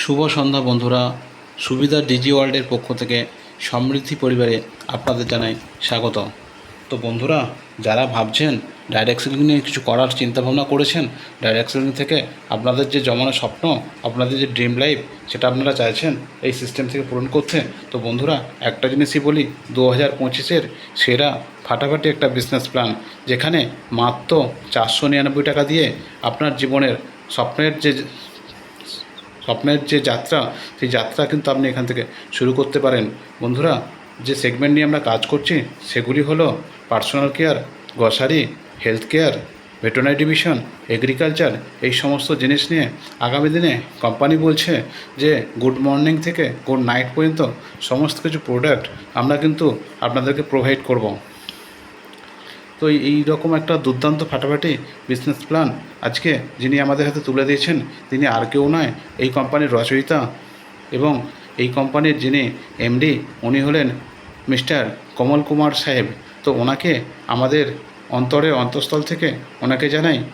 শুভ সন্ধ্যা বন্ধুরা। সুবিধা ডিজি ওয়ার্ল্ডের পক্ষ থেকে সমৃদ্ধি পরিবারে আপনাদের জানাই স্বাগত তো বন্ধুরা, যারা ভাবছেন ডাইরেক্ট সেলিং নিয়ে কিছু করার চিন্তাভাবনা করেছেন ডাইরেক্ট সেলিং থেকে আপনাদের যে জমানো স্বপ্ন, আপনাদের যে ড্রিম লাইফ সেটা আপনারা চাইছেন এই সিস্টেম থেকে পূরণ করতে, তো বন্ধুরা, একটা জিনিসই বলি দু হাজার পঁচিশের সেরা ফাটাফাটি একটা বিজনেস প্ল্যান যেখানে মাত্র চারশো নিরানব্বই টাকা দিয়ে আপনার জীবনের স্বপ্নের যে স্বপ্নের যে যাত্রা, সেই যাত্রা কিন্তু আপনি এখান থেকে শুরু করতে পারেন। বন্ধুরা, যে সেগমেন্ট নিয়ে আমরা কাজ করছি, সেগুলি হলো personal care grocery health care veterinary division agriculture এই সমস্ত জিনিস নিয়ে আগামী দিনে কোম্পানি বলছে যে গুড মর্নিং থেকে গুড নাইট পর্যন্ত সমস্ত কিছু প্রোডাক্ট আমরা কিন্তু আপনাদেরকে প্রোভাইড করব। তো এই- রকম একটা দুর্দান্ত ফাটাফাটি বিজনেস প্ল্যান আজকে যিনি আমাদের হাতে তুলে দিয়েছেন, তিনি আর কেউ নয়, এই কোম্পানির রচয়িতা এবং এই কোম্পানির যিনি এমডি উনি হলেন মিস্টার কমল কুমার সাহেব। তো ওনাকে আমাদের অন্তরের অন্তঃস্থল থেকে ওনাকে জানাই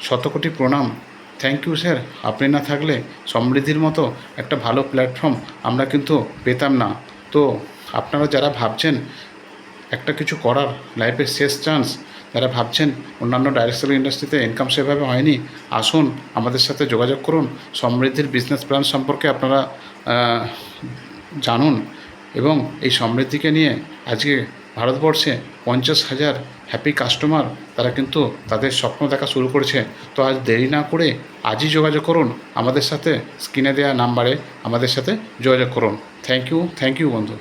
শতকোটি প্রণাম। থ্যাংক ইউ স্যার আপনি না থাকলে সমৃদ্ধির মতো একটা ভালো প্ল্যাটফর্ম আমরা কিন্তু পেতাম না। তো আপনারা যারা ভাবছেন একটা কিছু করার লাইফের শেষ চান্স যারা ভাবছেন অন্যান্য ডাইরেকশন ইন্ডাস্ট্রিতে ইনকাম সেভাবে হয়নি। আসুন, আমাদের সাথে যোগাযোগ করুন, সমৃদ্ধির বিজনেস প্ল্যান সম্পর্কে আপনারা জানুন এবং এই সমৃদ্ধিকে নিয়ে আজকে ভারতবর্ষে পঞ্চাশ হাজার হ্যাপি কাস্টমার তারা কিন্তু তাদের স্বপ্ন দেখা শুরু করেছে। তো আজ দেরি না করে আজই যোগাযোগ করুন, আমাদের সাথে স্ক্রিনে দেওয়া নাম্বারে আমাদের সাথে যোগাযোগ করুন। থ্যাংক ইউ থ্যাংক ইউ বন্ধু।